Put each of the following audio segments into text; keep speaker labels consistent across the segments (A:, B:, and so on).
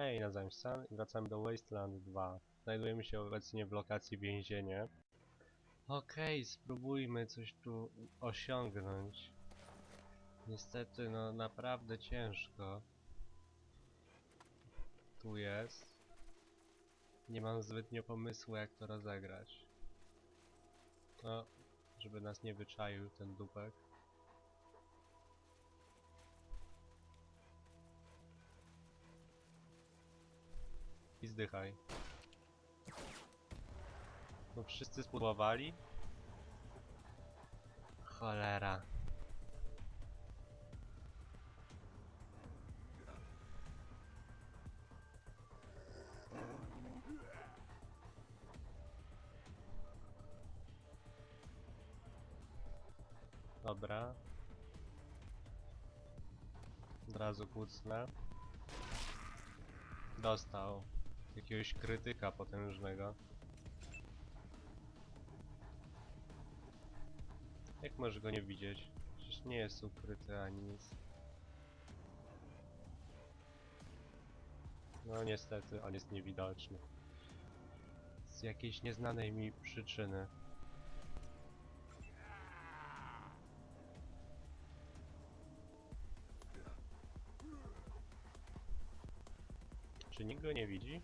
A: Hej, nazywam się Sam i wracamy do Wasteland 2. Znajdujemy się obecnie w lokacji więzienie. Okej, spróbujmy coś tu osiągnąć. Niestety, no naprawdę ciężko. Tu jest. Nie mam zbytnio pomysłu jak to rozegrać. No, żeby nas nie wyczaił ten dupek. I zdychaj. No wszyscy spudłowali? Cholera. Dobra. Od razu kucnę. Dostał jakiegoś krytyka potężnego. Jak możesz go nie widzieć? Przecież nie jest ukryty ani nic. No niestety, on jest niewidoczny. Z jakiejś nieznanej mi przyczyny. Nikt go nie widzi?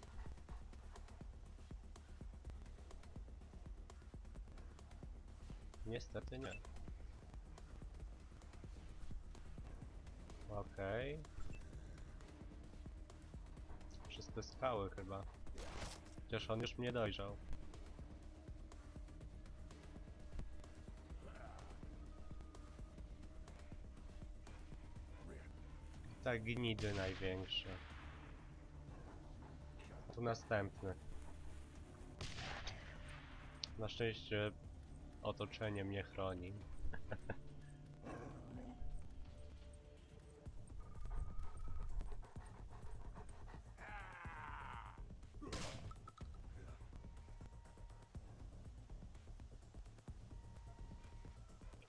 A: Niestety nie. Okej. Przez te skały chyba. Chociaż on już mnie dojrzał. Tak gnidy największe. Tu następny. Na szczęście otoczenie mnie chroni.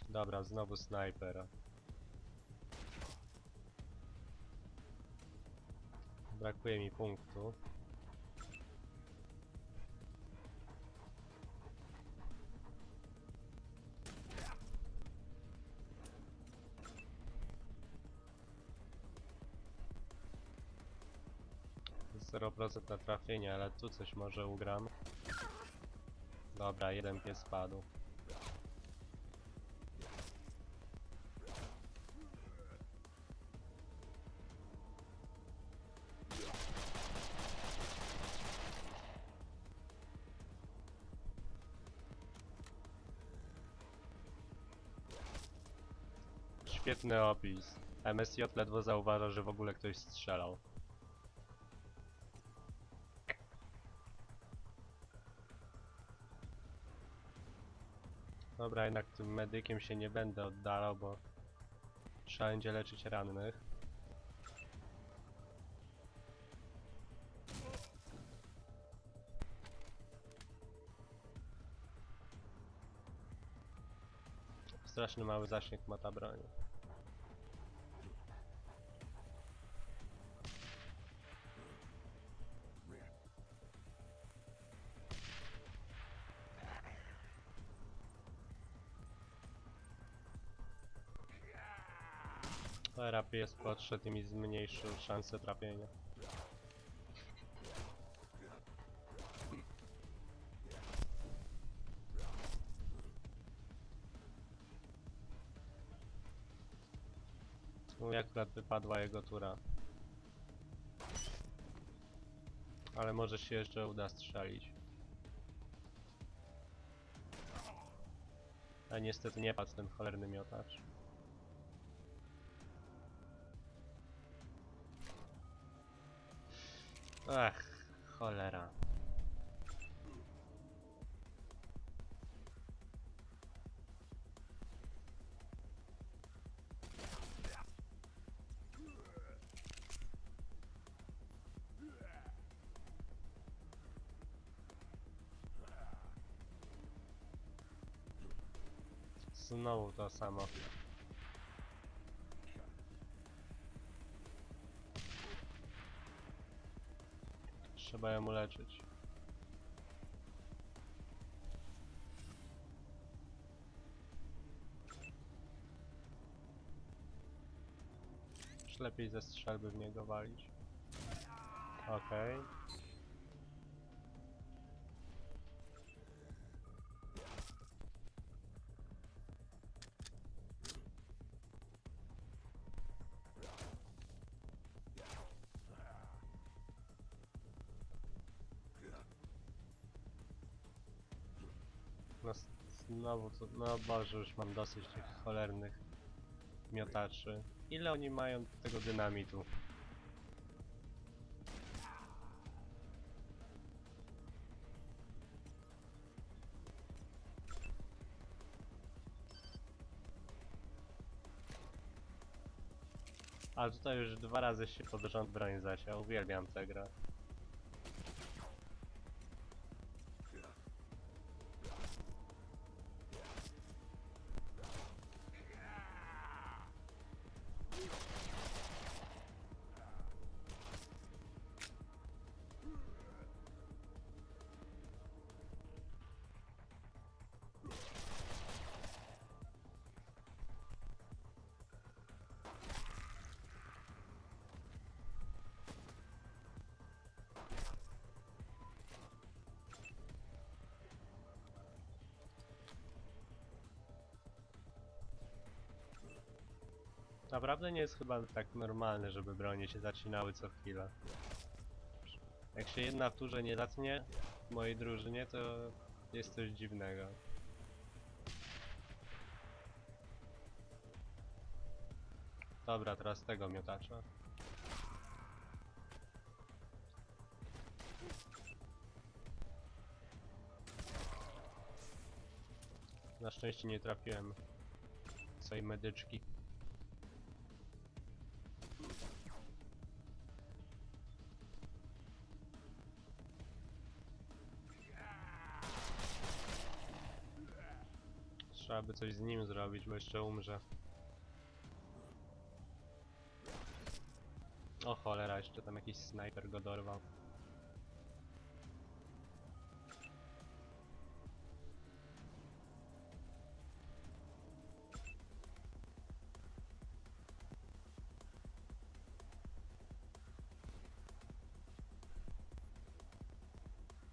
A: Dobra, znowu snajpera. Brakuje mi punktu. Zero procent na trafienie, ale tu coś może ugram. Dobra, jeden pies spadł. Świetny opis. MSJ ledwo zauważa, że w ogóle ktoś strzelał. Dobra, jednak tym medykiem się nie będę oddalał, bo trzeba będzie leczyć rannych. Straszny mały zasięg ma ta broń. Jest podszedł i mi zmniejszył szansę trafienia. No jak wypadła jego tura. Ale może się jeszcze uda strzelić. A niestety nie padł ten cholerny miotacz. Ach, cholera. Znowu to samo. Trzeba ją uleczyć. Już lepiej ze strzelby w niego walić. Okej. No znowu to, no Boże, już mam dosyć tych cholernych miotaczy. Ile oni mają tego dynamitu? Ale tutaj już dwa razy się pod rząd broń zasiał. Uwielbiam tę grę. Naprawdę nie jest chyba tak normalne, żeby bronie się zacinały co chwilę. Jak się jedna w turze nie zacnie w mojej drużynie, to jest coś dziwnego. Dobra, teraz tego miotacza. Na szczęście nie trafiłem swojej medyczki. Trzeba by coś z nim zrobić, bo jeszcze umrze. O cholera, jeszcze tam jakiś snajper go dorwał.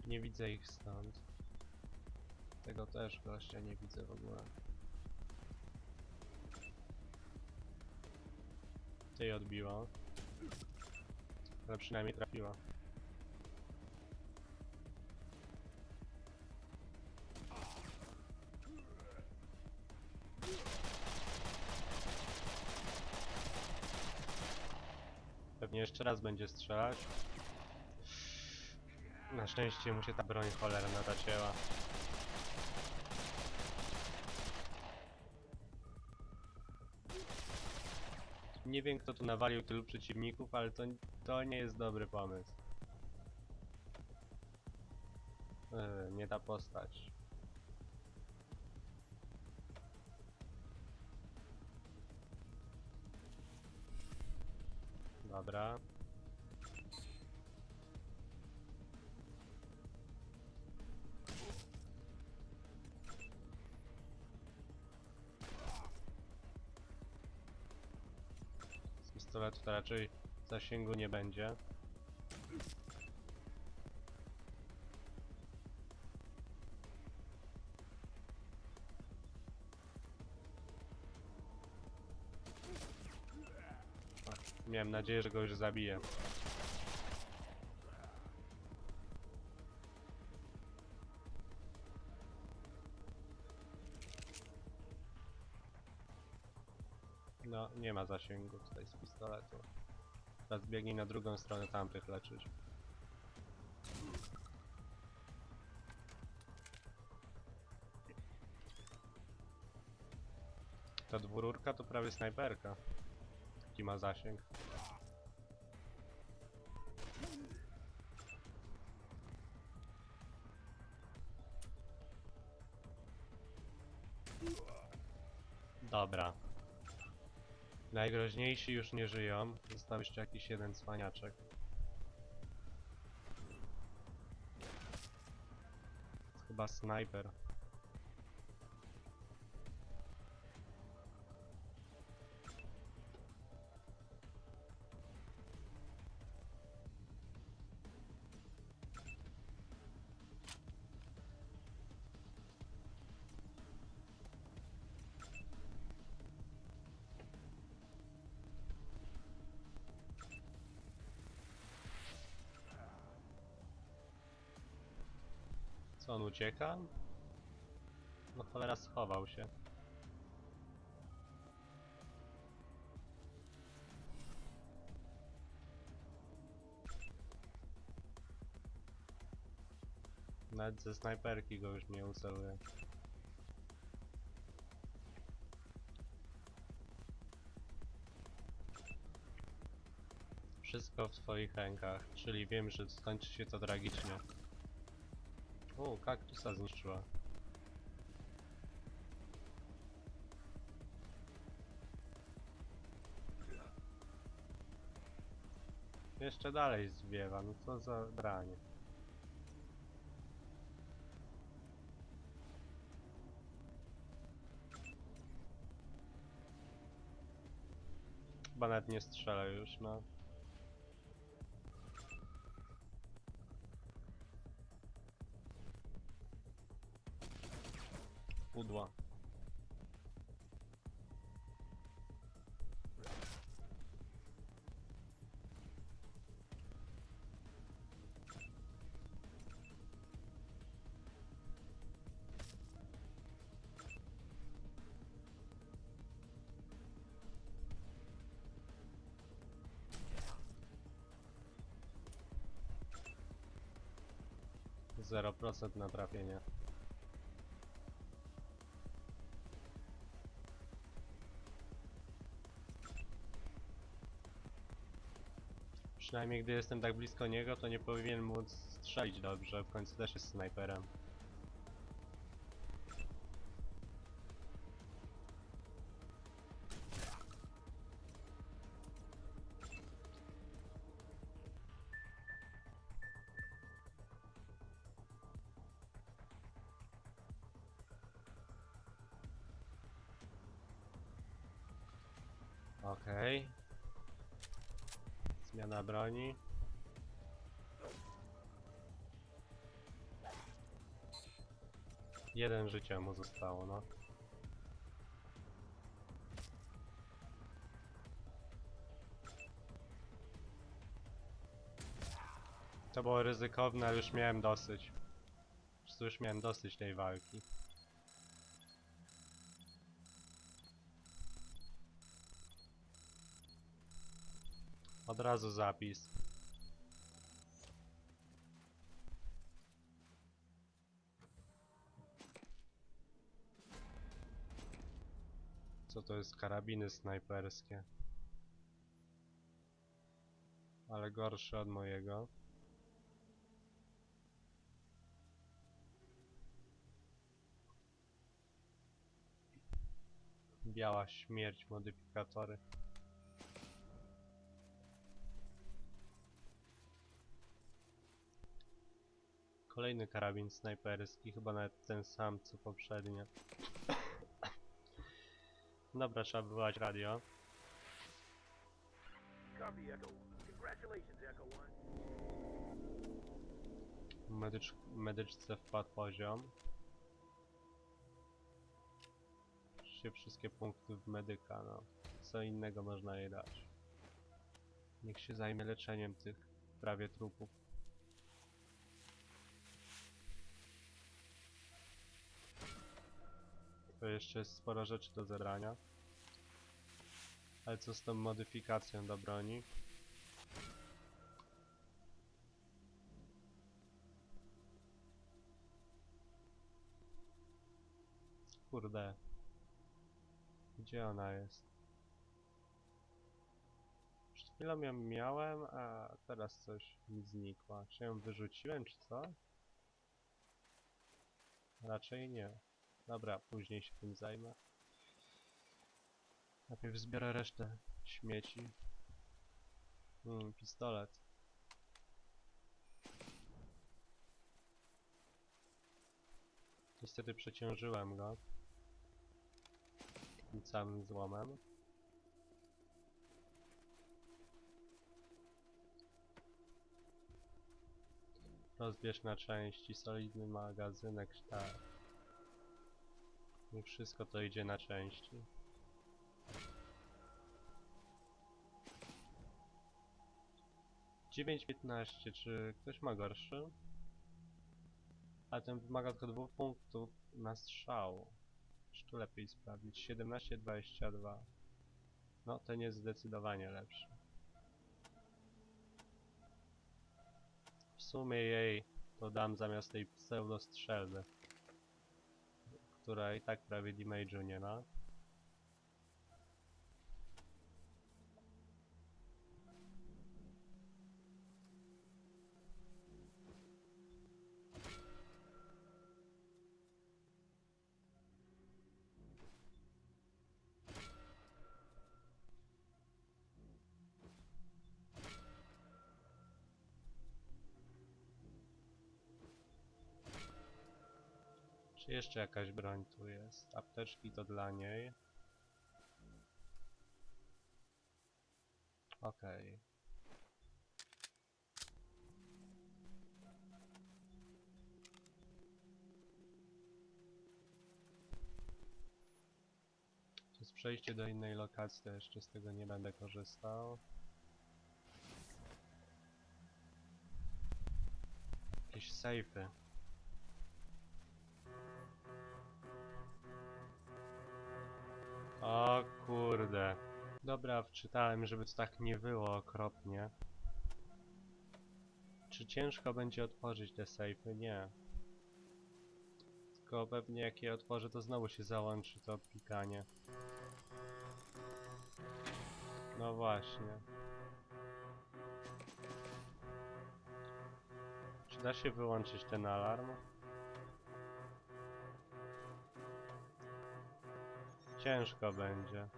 A: Nie widzę ich stąd. Tego też gościa nie widzę w ogóle. Tej odbiła. Ale przynajmniej trafiła. Pewnie jeszcze raz będzie strzelać. Na szczęście mu się ta broń cholerna zacięła. Nie wiem kto tu nawalił tylu przeciwników, ale to, to nie jest dobry pomysł. Yy, nie ta postać. Dobra. To raczej zasięgu nie będzie. Miałem nadzieję, że go już zabiję. Nie ma zasięgu tutaj z pistoletu. Teraz biegnij na drugą stronę tamtych leczyć. Ta dwururka to prawie snajperka. Taki ma zasięg. Dobra. Najgroźniejsi już nie żyją. Został jeszcze jakiś jeden cwaniaczek. Chyba snajper. Ucieka? No cholera schował się. Nawet ze snajperki go już nie uceluje. Wszystko w swoich rękach, czyli wiem, że skończy się to tragicznie. O, kaktusa zniszczyła. Jeszcze dalej zwiewa, no co za branie. Chyba nawet nie strzela już, no. Pudła. Zero procent na trafienie. Przynajmniej gdy jestem tak blisko niego, to nie powinien móc strzelić dobrze, w końcu też jest snajperem. Zmiana broni. Jeden życia mu zostało, no. To było ryzykowne, ale już miałem dosyć. Już miałem dosyć tej walki. Od razu zapis. Co to jest karabiny snajperskie? Ale gorsze od mojego. Biała śmierć modyfikatory. Kolejny karabin snajperski, chyba nawet ten sam co poprzednio. Dobra, trzeba wywołać radio. Medycz, medyczce wpadł poziom. Się wszystkie punkty w medyka, no. Co innego można jej dać. Niech się zajmie leczeniem tych prawie trupów. To jeszcze jest sporo rzeczy do zebrania. Ale co z tą modyfikacją do broni? Kurde. Gdzie ona jest? Przed chwilą ją miałem, a teraz coś mi znikła. Czy ją wyrzuciłem, czy co? Raczej nie. Dobra, później się tym zajmę. Najpierw zbiorę resztę śmieci. Hmm, pistolet. Niestety przeciążyłem go. Tym całym złomem. Rozbierz na części, solidny magazynek, tak. Wszystko to idzie na części. Dziewięć piętnaście, czy ktoś ma gorszy? A ten wymaga tylko dwóch punktów na strzał. Czy tu lepiej sprawdzić? 17-22. No, ten jest zdecydowanie lepszy. W sumie jej to dam zamiast tej pseudo strzelby. Która i tak prawie damage'u nie ma. Czy jeszcze jakaś broń tu jest? Apteczki to dla niej. Okej. To jest przejście do innej lokacji, to jeszcze z tego nie będę korzystał. Jakieś sejfy. O kurde. Dobra, wczytałem, żeby to tak nie było okropnie. Czy ciężko będzie otworzyć te sejfy? Nie. Tylko pewnie jak je otworzę, to znowu się załączy to pikanie. No właśnie. Czy da się wyłączyć ten alarm? Ciężko będzie.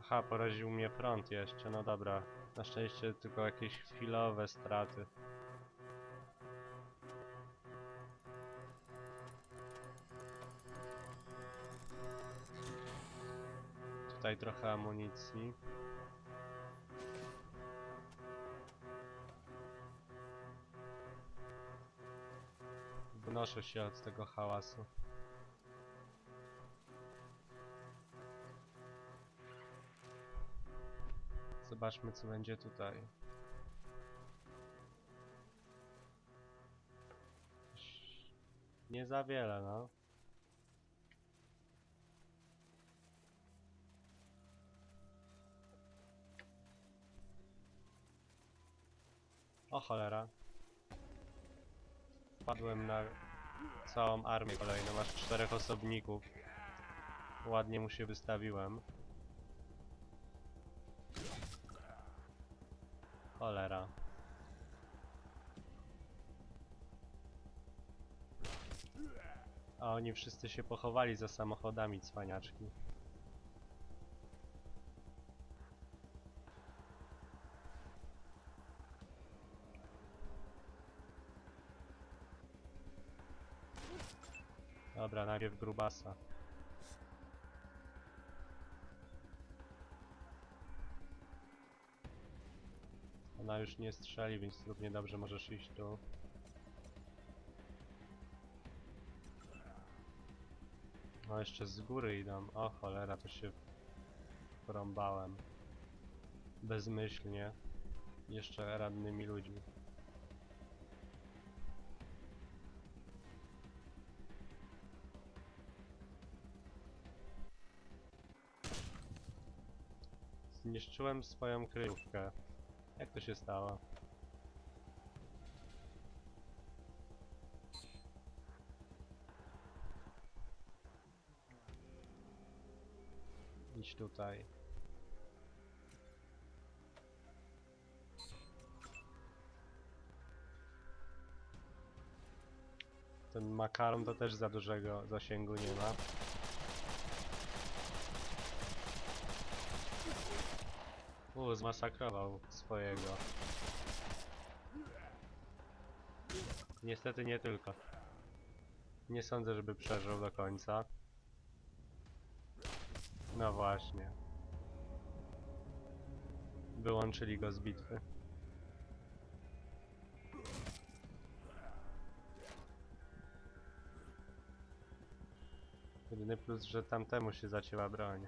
A: Aha, poraził mnie prąd jeszcze, no dobra. Na szczęście tylko jakieś chwilowe straty. Tutaj trochę amunicji. Wnoszę się od tego hałasu. Zobaczmy co będzie tutaj. Nie za wiele, no. O cholera. Wpadłem na całą armię kolejną, masz czterech osobników. Ładnie mu się wystawiłem. Cholera. A oni wszyscy się pochowali za samochodami, cwaniaczki. Dobra, najpierw grubasa. Ona już nie strzeli, więc równie dobrze możesz iść tu. No jeszcze z góry idą. O cholera, to się porąbałem. Bezmyślnie. Jeszcze rannymi ludźmi. Zniszczyłem swoją kryjówkę. Jak to się stało? Idź tutaj. Ten makaron to też za dużego zasięgu nie ma. U, zmasakrował swojego. Niestety nie tylko. Nie sądzę, żeby przeżył do końca. No właśnie. Wyłączyli go z bitwy. Jedyny plus, że tamtemu się zacięła broń.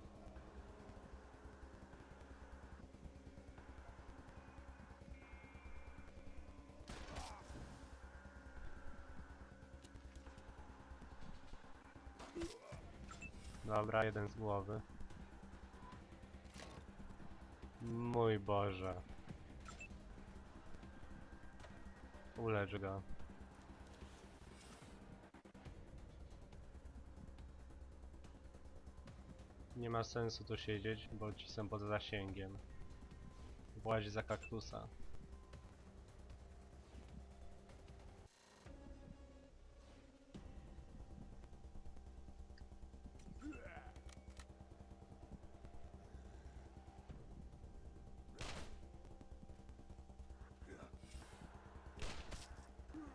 A: Dobra, jeden z głowy. Mój Boże. Ulecz go. Nie ma sensu tu siedzieć, bo ci są poza zasięgiem. Właź za kaktusa.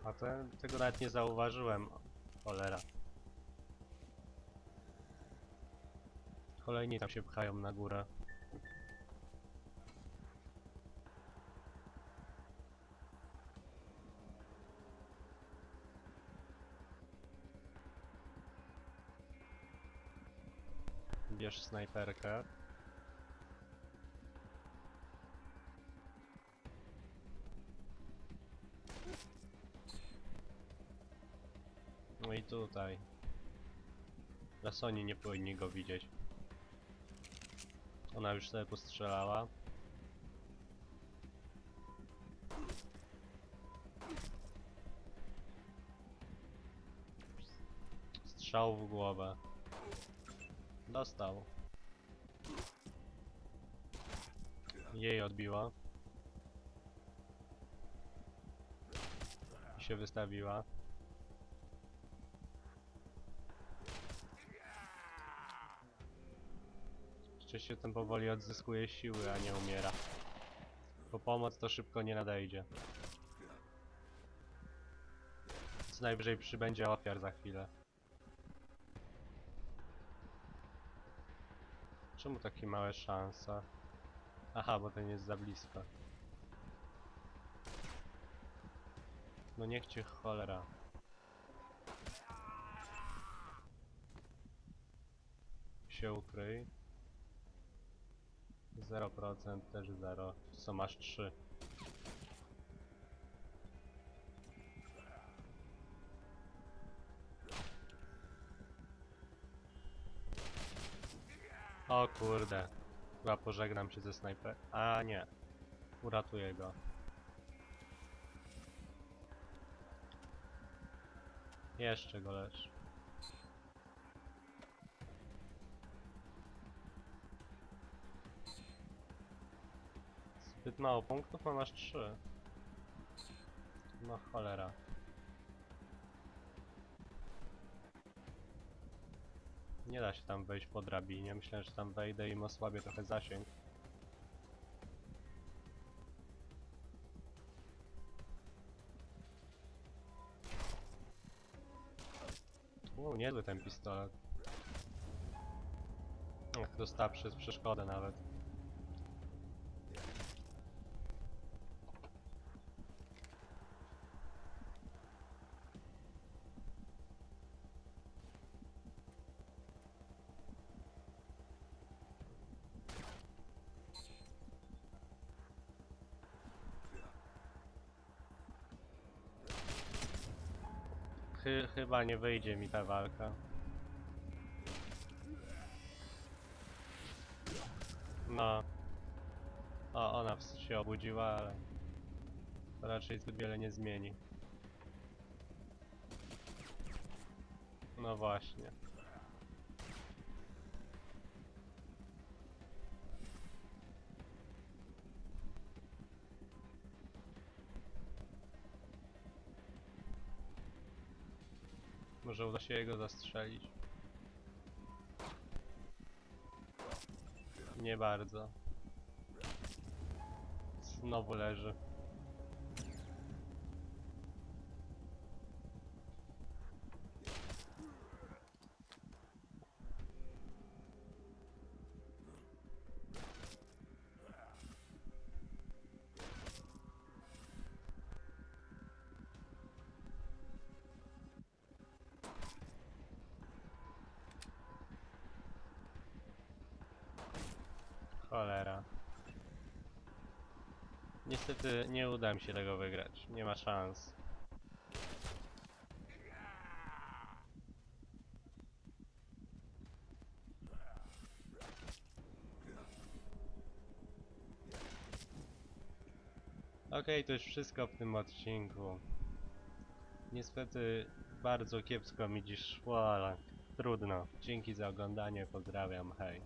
A: A to tego nawet nie zauważyłem. Cholera. Kolejni tam się pchają na górę. Bierz snajperkę. I tutaj. Teraz oni nie powinni go widzieć. Ona już sobie postrzelała. Strzał w głowę. Dostał. Jej odbiła. I się wystawiła. Jeszcze się ten powoli odzyskuje siły, a nie umiera. Po pomoc to szybko nie nadejdzie. Co najwyżej przybędzie ofiar za chwilę. Czemu takie małe szanse? Aha, bo ten jest za blisko. No niech cię cholera. Się ukryj. 0% też 0. Co masz 3? O kurde. Chyba pożegnam się ze snajper. A nie. Uratuję go. Jeszcze go lecz. Zbyt mało punktów, a masz 3. No cholera. Nie da się tam wejść po drabinie. Myślę, że tam wejdę i osłabię trochę zasięg. U, niezły ten pistolet. Dostała przez przeszkodę nawet. Chy chyba nie wyjdzie mi ta walka. No. O, ona się obudziła, ale to raczej zbyt wiele nie zmieni. No właśnie. może uda się jego zastrzelić. Nie bardzo. Znowu leży. Cholera. Niestety nie uda mi się tego wygrać. Nie ma szans. Okej, to już wszystko w tym odcinku. Niestety bardzo kiepsko mi dziś szło, ale trudno. Dzięki za oglądanie, pozdrawiam, hej.